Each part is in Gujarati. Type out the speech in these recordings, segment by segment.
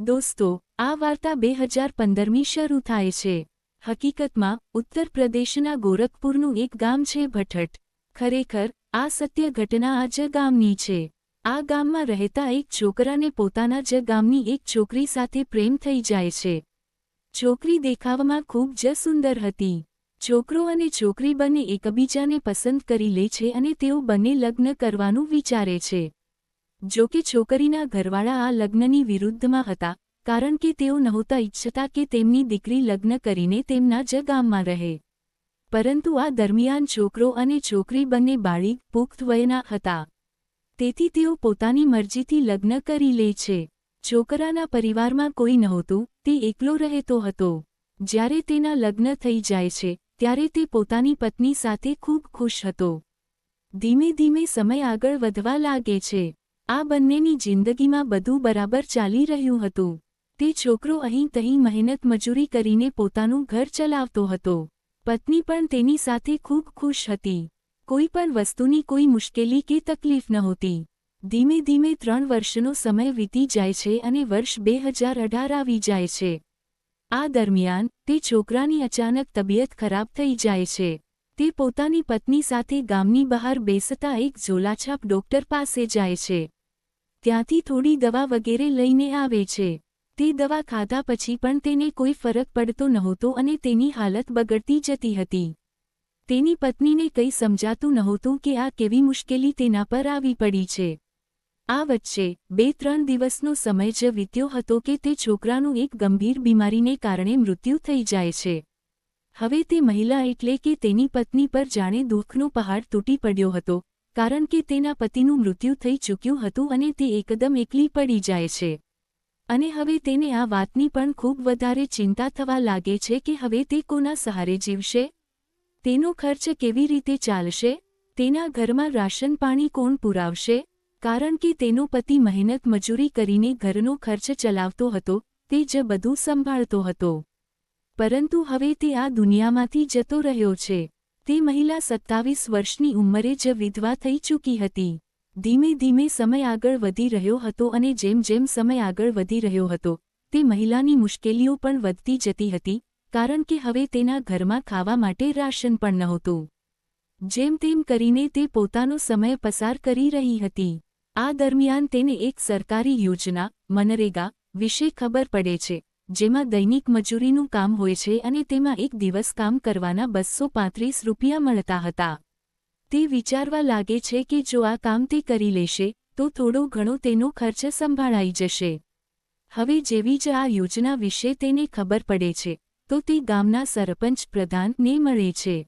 દોસ્તો, આ વાર્તા બે હજાર પંદરમી શરૂ થાય છે. હકીકતમાં, ઉત્તર પ્રદેશના ગોરખપુરનું એક ગામ છે ભઠટ ખરેખર, આ સત્ય ઘટના આ જ ગામની છે. આ ગામમાં રહેતા એક છોકરાને પોતાના જ ગામની એક છોકરી સાથે પ્રેમ થઈ જાય છે. છોકરી દેખાવમાં ખૂબ જ સુંદર હતી. છોકરો અને છોકરી બંને એકબીજાને પસંદ કરી લે છે અને તેઓ બંને લગ્ન કરવાનું વિચારે છે. જો કે છોકરીના ઘરવાળા આ લગ્નની વિરુદ્ધમાં હતા, કારણ કે તેઓ નહોતા ઇચ્છતા કે તેમની દીકરી લગ્ન કરીને તેમના જ ગામમાં રહે. પરંતુ આ દરમિયાન છોકરો અને છોકરી બંને બાળીક પુખ્ત વયના હતા. તેથી તેઓ પોતાની મરજીથી લગ્ન કરી લે છે. છોકરાના પરિવારમાં કોઈ નહોતું, તે એકલો રહેતો હતો. જ્યારે તેના લગ્ન થઈ જાય છે, ત્યારે તે પોતાની પત્ની સાથે ખૂબ ખુશ હતો. ધીમે ધીમે સમય આગળ વધવા લાગે છે. આ બંનેની જિંદગીમાં બધું બરાબર ચાલી રહ્યું હતું. તે છોકરો અહીં તહીં મહેનત મજૂરી કરીને પોતાનું ઘર ચલાવતો હતો. પત્ની પણ તેની સાથે ખૂબ ખુશ હતી. કોઈ પણ વસ્તુની કોઈ મુશ્કેલી કે તકલીફ નહોતી. ધીમે ધીમે ત્રણ વર્ષનો સમય વીતી જાય છે અને વર્ષ બે હજાર અઢાર આવી જાય છે. આ દરમિયાન તે છોકરાની અચાનક તબિયત ખરાબ થઈ જાય છે. તે પોતાની પત્ની સાથે ગામની બહાર બેસતા એક ઝોલાછાપ ડોક્ટર પાસે જાય છે. ત્યાંથી થોડી દવા વગેરે લઈને આવે છે. તે દવા ખાધા પછી પણ તેને કોઈ ફરક પડતો નહોતો અને તેની હાલત બગડતી જતી હતી. તેની પત્નીને કંઈ સમજાતું નહોતું કે આ કેવી મુશ્કેલી તેના પર આવી પડી છે. આ વચ્ચે બે ત્રણ દિવસનો સમય જ વીત્યો હતો કે તે છોકરાનું એક ગંભીર બીમારીને કારણે મૃત્યુ થઈ જાય છે. હવે તે મહિલા એટલે કે તેની પત્ની પર જાણે દુઃખનો પહાડ તૂટી પડ્યો હતો. કારણ કે તેના પતિનું મૃત્યુ થઈ ચૂક્યું હતું અને તે એકદમ એકલી પડી જાય છે. અને હવે તેને આ વાતની પણ ખૂબ વધારે ચિંતા થવા લાગે છે કે હવે તે કોના સહારે જીવશે? તેનો ખર્ચ કેવી રીતે ચાલશે? તેના ઘરમાં રાશન પાણી કોણ પુરાવશે? કારણ કે તેનો પતિ મહેનત મજૂરી કરીને ઘરનો ખર્ચ ચલાવતો હતો, તે જ બધું સંભાળતો હતો. પરંતુ હવે તે આ દુનિયામાંથી જતો રહ્યો છે. તે મહિલા સત્તાવીસ વર્ષની ઉંમરે જ વિધવા થઈ ચૂકી હતી. ધીમે ધીમે સમય આગળ વધી રહ્યો હતો અને જેમ જેમ સમય આગળ વધી રહ્યો હતો, તે મહિલાની મુશ્કેલીઓ પણ વધતી જતી હતી, કારણ કે હવે તેના ઘરમાં ખાવા માટે રાશન પણ નહોતું. જેમ તેમ કરીને તે પોતાનો સમય પસાર કરી રહી હતી. આ દરમિયાન તેને એક સરકારી યોજના, મનરેગા, વિશે ખબર પડે છે. જેમાં દૈનિક મજૂરીનું કામ હોય છે અને તેમાં એક દિવસ કામ કરવાના બસો પાંત્રીસ રૂપિયા મળતા હતા. તે વિચારવા લાગે છે કે જો આ કામ તે કરી લેશે, તો થોડો ઘણો તેનો ખર્ચ સંભાળાઈ જશે. હવે જેવી જ આ યોજના વિશે તેને ખબર પડે છે, તો તે ગામના સરપંચ પ્રધાનને મળે છે.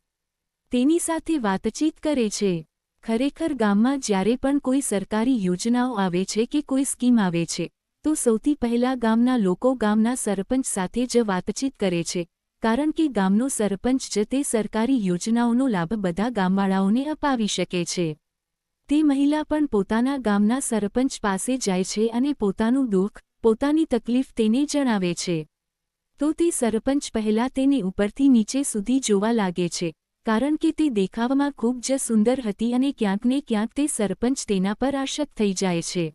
તેની સાથે વાતચીત કરે છે. ખરેખર ગામમાં જ્યારે પણ કોઈ સરકારી યોજનાઓ આવે છે કે કોઈ સ્કીમ આવે છે તો સૌથી પહેલા ગામના લોકો ગામના સરપંચ સાથે જ વાતચીત કરે છે, કારણ કે ગામનો સરપંચ જ તે સરકારી યોજનાઓનો લાભ બધા ગામવાળાઓને અપાવી શકે છે. તે મહિલા પણ પોતાના ગામના સરપંચ પાસે જાય છે અને પોતાનું દુઃખ, પોતાની તકલીફ તેને જણાવે છે. તો તે સરપંચ પહેલા તેને ઉપરથી નીચે સુધી જોવા લાગે છે, કારણ કે તે દેખાવમાં ખૂબ જ સુંદર હતી અને ક્યાંક ને ક્યાંક તે સરપંચ તેના પર આશક થઈ જાય છે.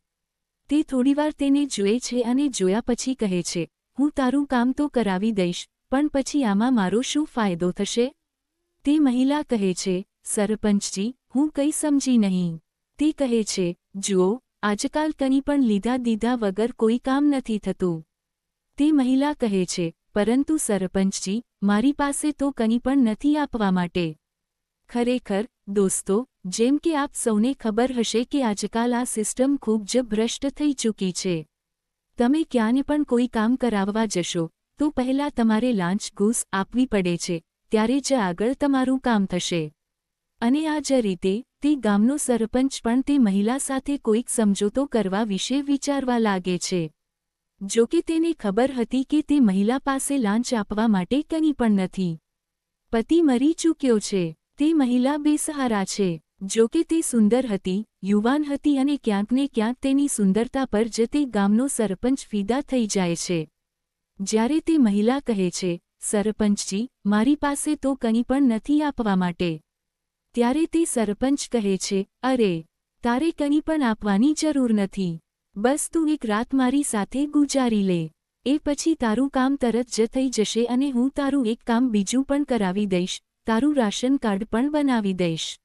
તે થોડીવાર તેને જુએ છે અને જોયા પછી કહે છે, હું તારું કામ તો કરાવી દઈશ, પણ પછી આમાં મારો શું ફાયદો થશે? તે મહિલા કહે છે, સરપંચજી, હું કંઈ સમજી નહીં. તે કહે છે, જુઓ, આજકાલ કંઈ પણ લીધા દીધા વગર કોઈ કામ નથી થતું. તે મહિલા કહે છે, પરંતુ સરપંચજી, મારી પાસે તો કંઈ પણ નથી આપવા માટે. ખરેખર, દોસ્તો જેમ કે આપ સૌને ખબર હશે કે આજકાલ આ સિસ્ટમ ખૂબ જ ભ્રષ્ટ થઈ ચૂકી છે. તમે ક્યાંને પણ કોઈ કામ કરાવવા જશો, તો પહેલાં તમારે લાંચ ઘૂસ આપવી પડે છે, ત્યારે જ આગળ તમારું કામ થશે. અને આ જ રીતે, તે ગામનો સરપંચ પણ તે મહિલા સાથે કોઈક સમજોતો કરવા વિશે વિચારવા લાગે છે. જો કે તેને ખબર હતી કે તે મહિલા પાસે લાંચ આપવા માટે કંઈ પણ નથી. પતિ મરી ચૂક્યો છે, તે મહિલા બેસહારા છે. જો કે તે સુંદર હતી, યુવાન હતી અને ક્યાંક ને ક્યાંક તેની સુંદરતા પર જ તે ગામનો સરપંચ ફિદા થઈ જાય છે. જ્યારે તે મહિલા કહે છે, સરપંચજી, મારી પાસે તો કંઈ પણ નથી આપવા માટે. ત્યારે તે સરપંચ કહે છે, અરે, તારે કંઈ પણ આપવાની જરૂર નથી. બસ તું એક રાત મારી સાથે ગુજારી લે. એ પછી તારું કામ તરત જ થઈ જશે અને હું તારું એક કામ બીજું પણ કરાવી દઈશ. તારું રાશન કાર્ડ પણ બનાવી દઈશ.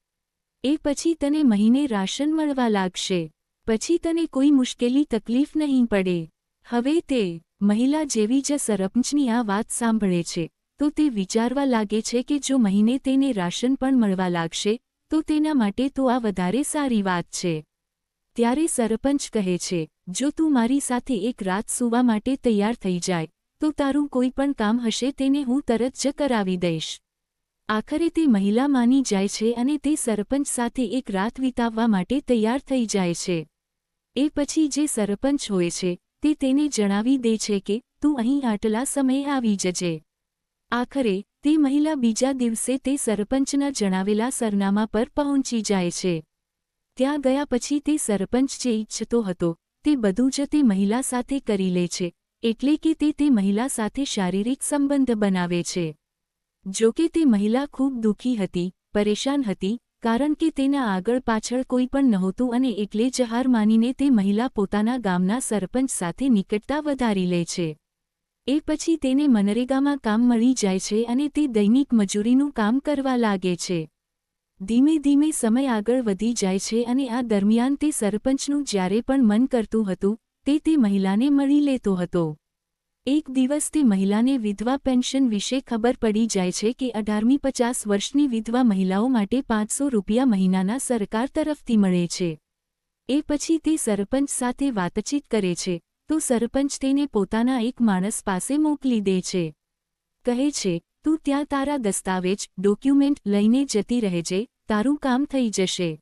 એ પછી તને મહિને રાશન મળવા લાગશે. પછી તને કોઈ મુશ્કેલી તકલીફ નહીં પડે. હવે તે મહિલા જેવી જ સરપંચની આ વાત સાંભળે છે. તો તે વિચારવા લાગે છે કે જો મહિને તેને રાશન પણ મળવા લાગશે, તો તેના માટે તો આ વધારે સારી વાત છે. ત્યારે સરપંચ કહે છે, જો તું મારી સાથે એક રાત સૂવા માટે તૈયાર થઈ જાય, તો તારું કોઈ પણ કામ હશે તેને હું તરત જ કરાવી દઈશ. આખરે તે મહિલા માની જાય છે અને તે સરપંચ સાથે એક રાત વિતાવવા માટે તૈયાર થઈ જાય છે. એ પછી જે સરપંચ હોય છે, તે તેને જણાવી દે છે કે, તું અહીં આટલા સમયે આવી જજે. આખરે, તે મહિલા બીજા દિવસે તે સરપંચના જણાવેલા સરનામા પર પહોંચી જાય છે. ત્યાં ગયા પછી તે સરપંચ જે ઈચ્છતો હતો, તે બધું જ તે મહિલા સાથે કરી લે છે, એટલે કે તે તે મહિલા સાથે શારીરિક સંબંધ બનાવે છે. જો કે તે મહિલા ખૂબ દુઃખી હતી, પરેશાન હતી, કારણ કે તેના આગળ પાછળ કોઈ પણ નહોતું અને એટલે જ હાર માનીને તે મહિલા પોતાના ગામના સરપંચ સાથે નિકટતા વધારી લે છે. એ પછી તેને મનરેગામાં કામ મળી જાય છે અને તે દૈનિક મજૂરીનું કામ કરવા લાગે છે. ધીમે ધીમે સમય આગળ વધી જાય છે અને આ દરમિયાન તે સરપંચનું જ્યારે પણ મન કરતું હતું, તે તે મહિલાને મળી લેતો હતો. એક દિવસ તે મહિલાને વિધવા પેન્શન વિશે ખબર પડી જાય છે કે અઢારમી પચાસ વર્ષની વિધવા મહિલાઓ માટે પાંચસો રૂપિયા મહિનાના સરકાર તરફથી મળે છે. એ પછી તે સરપંચ સાથે વાતચીત કરે છે, તો સરપંચ તેને પોતાના એક માણસ પાસે મોકલી દે છે. કહે છે, તું ત્યાં તારા દસ્તાવેજ, ડોક્યુમેન્ટ લઈને જતી રહેજે, તારું કામ થઈ જશે.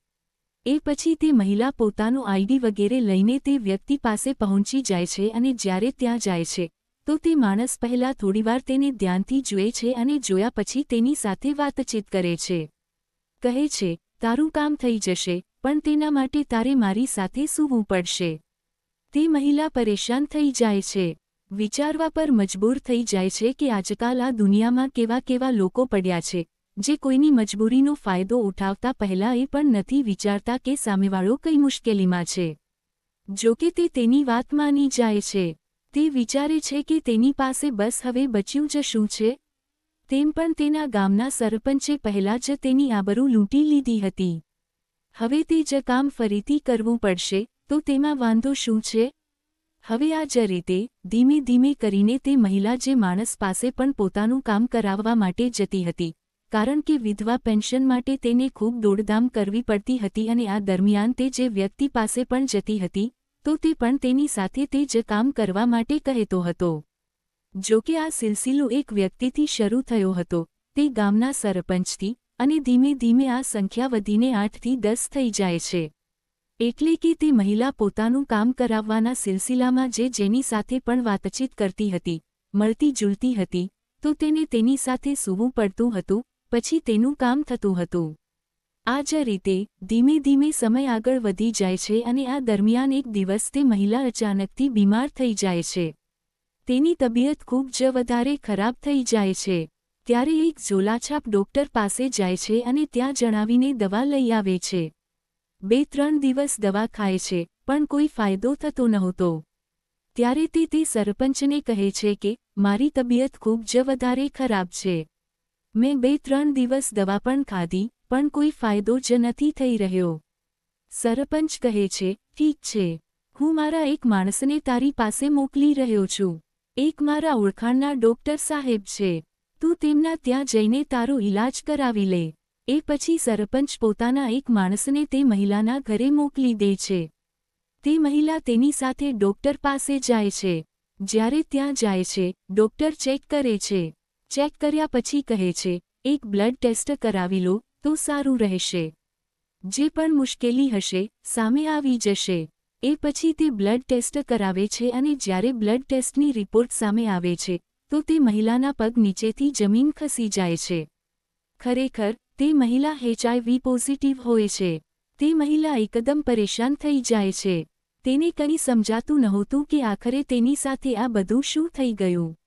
એ પછી તે મહિલા પોતાનું આઈડી વગેરે લઈને તે વ્યક્તિ પાસે પહોંચી જાય છે અને જ્યારે ત્યાં જાય છે તો તે માણસ પહેલા થોડીવાર તેને ધ્યાનથી જુએ છે અને જોયા પછી તેની સાથે વાતચીત કરે છે. કહે છે, તારું કામ થઈ જશે, પણ તેના માટે તારે મારી સાથે સૂવું પડશે. તે મહિલા પરેશાન થઈ જાય છે. વિચારવા પર મજબૂર થઈ જાય છે કે આજકાલ આ દુનિયામાં કેવા કેવા લોકો પડ્યા છે, જે કોઈની મજબૂરીનો ફાયદો ઉઠાવતા પહેલાં એ પણ નથી વિચારતા કે સામેવાળો કઈ મુશ્કેલીમાં છે. જો કે તે તેની વાત માની જાય છે. તે વિચારે છે કે તેની પાસે બસ હવે બચ્યું જ શું છે? તેમ પણ તેના ગામના સરપંચે પહેલાં જ તેની આબરૂ લૂંટી લીધી હતી. હવે તે જ કામ ફરીથી કરવું પડશે, તો તેમાં વાંધો શું છે? હવે આ જ રીતે, ધીમે ધીમે કરીને તે મહિલા જે માણસ પાસે પણ પોતાનું કામ કરાવવા માટે જતી હતી, કારણ કે વિધવા પેન્શન માટે તેને ખૂબ દોડધામ કરવી પડતી હતી અને આ દરમિયાન તે જે વ્યક્તિ પાસે પણ જતી હતી તો તે પણ તેની સાથે તે જ કામ કરવા માટે કહેતો હતો. જો કે આ સિલસિલો એક વ્યક્તિથી શરૂ થયો હતો. તે ગામના સરપંચથી અને ધીમે ધીમે આ સંખ્યા વધીને આઠથી દસ થઈ જાય છે. એટલે કે તે મહિલા પોતાનું કામ કરાવવાના સિલસિલામાં જે જેની સાથે પણ વાતચીત કરતી હતી, મળતી જુલતી હતી, તો તેને તેની સાથે સૂવું પડતું હતું, પછી તેનું કામ થતું હતું. આ જ રીતે ધીમે ધીમે સમય આગળ વધી જાય છે અને આ દરમિયાન એક દિવસ તે મહિલા અચાનકથી બીમાર થઈ જાય છે. તેની તબિયત ખૂબ જ વધારે ખરાબ થઈ જાય છે. ત્યારે એક ઝોલાછાપ ડોક્ટર પાસે જાય છે અને ત્યાં જણાવીને દવા લઈ આવે છે. બે ત્રણ દિવસ દવા ખાય છે, પણ કોઈ ફાયદો થતો નહોતો. ત્યારે તે તે સરપંચને કહે છે કે, મારી તબિયત ખૂબ જ વધારે ખરાબ છે. મેં બે ત્રણ દિવસ દવા પણ ખાધી પણ કોઈ ફાયદો જ નથી થઈ રહ્યો. સરપંચ કહે છે, ઠીક છે. હું મારા એક માણસને તારી પાસે મોકલી રહ્યો છું. એક મારા ઓળખાણના ડોક્ટર સાહેબ છે. તું તેમના ત્યાં જઈને તારો ઇલાજ કરાવી લે. એ પછી સરપંચ પોતાના એક માણસને તે મહિલાના ઘરે મોકલી દે છે. તે મહિલા તેની સાથે ડોક્ટર પાસે જાય છે. જ્યારે ત્યાં જાય છે, ડોક્ટર ચેક કરે છે. ચેક કર્યા પછી કહે છે, એક બ્લડ ટેસ્ટ કરાવી લો તો સારું રહેશે. જે પણ મુશ્કેલી હશે, સામે આવી જશે. એ પછી તે બ્લડ ટેસ્ટ કરાવે છે અને જ્યારે બ્લડ ટેસ્ટની રિપોર્ટ સામે આવે છે, તો તે મહિલાના પગ નીચેથી જમીન ખસી જાય છે. ખરેખર, તે મહિલા એચઆઈવી પોઝિટિવ હોય છે. તે મહિલા એકદમ પરેશાન થઈ જાય છે. તેને કંઈ સમજાતું નહોતું કે આખરે તેની સાથે આ બધું શું થઈ ગયું.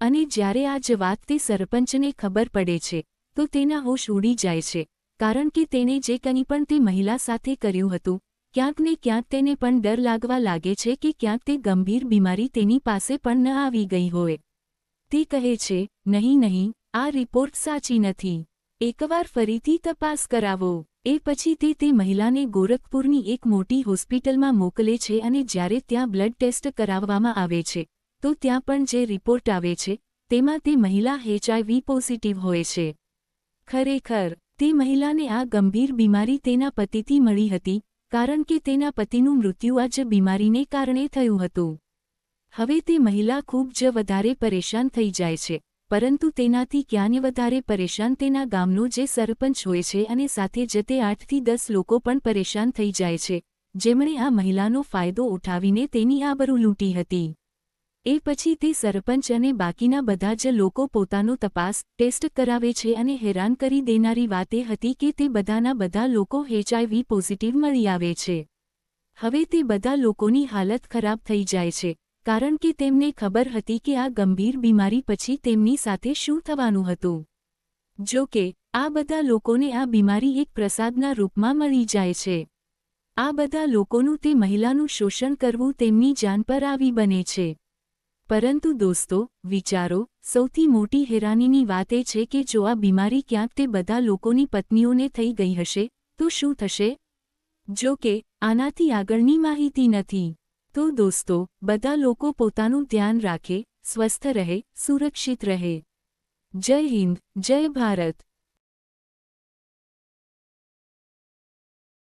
અને જ્યારે આ જ વાત તે સરપંચને ખબર પડે છે તો તેના હોશ ઉડી જાય છે. કારણ કે તેણે જે કંઈ પણ તે મહિલા સાથે કર્યું હતું, ક્યાંક ને ક્યાંક તેને પણ ડર લાગવા લાગે છે કે ક્યાંક તે ગંભીર બીમારી તેની પાસે પણ ન આવી ગઈ હોય. તે કહે છે, નહીં નહીં, આ રિપોર્ટ સાચી નથી. એકવાર ફરીથી તપાસ કરાવો. એ પછી તે તે મહિલાને ગોરખપુરની એક મોટી હોસ્પિટલમાં મોકલે છે અને જ્યારે ત્યાં બ્લડ ટેસ્ટ કરાવવામાં આવે છે, તો ત્યાં પણ જે રિપોર્ટ આવે છે, તેમાં તે મહિલા એચઆઈવી પોઝિટિવ હોય છે. ખરેખર, તે મહિલાને આ ગંભીર બીમારી તેના પતિથી મળી હતી, કારણ કે તેના પતિનું મૃત્યુ આ જ બીમારીને કારણે થયું હતું. હવે તે મહિલા ખૂબ જ વધારે પરેશાન થઈ જાય છે, પરંતુ તેનાથી ક્યાંય વધારે પરેશાન તેના ગામનો જે સરપંચ હોય છે અને સાથે જ તે આઠથી દસ લોકો પણ પરેશાન થઈ જાય છે, જેમણે આ મહિલાનો ફાયદો ઉઠાવીને તેની આબરૂ લૂંટી હતી. એ પછી તે સરપંચ અને બાકીના બધા જ લોકો પોતાનો તપાસ, ટેસ્ટ કરાવે છે અને હેરાન કરી દેનારી વાત એ હતી કે તે બધાના બધા લોકો એચઆઈવી પોઝિટિવ મળી આવે છે. હવે તે બધા લોકોની હાલત ખરાબ થઈ જાય છે, કારણ કે તેમને ખબર હતી કે આ ગંભીર બીમારી પછી તેમની સાથે શું થવાનું હતું. જો કે, આ બધા લોકોને આ બીમારી એક પ્રસાદના રૂપમાં મળી જાય છે. આ બધા લોકોનું તે મહિલાનું શોષણ કરવું તેમની જાન પર આવી બને છે. પરંતુ દોસ્તો, વિચારો, સૌથી મોટી હેરાનીની વાત એ છે કે જો આ બીમારી ક્યાંક તે બધા લોકોની પત્નીઓને થઈ ગઈ હશે, તો શું થશે? જો કે, આનાથી આગળની માહિતી નથી. તો દોસ્તો, બધા લોકો પોતાનું ધ્યાન રાખે, સ્વસ્થ રહે, સુરક્ષિત રહે. જય હિન્દ, જય ભારત.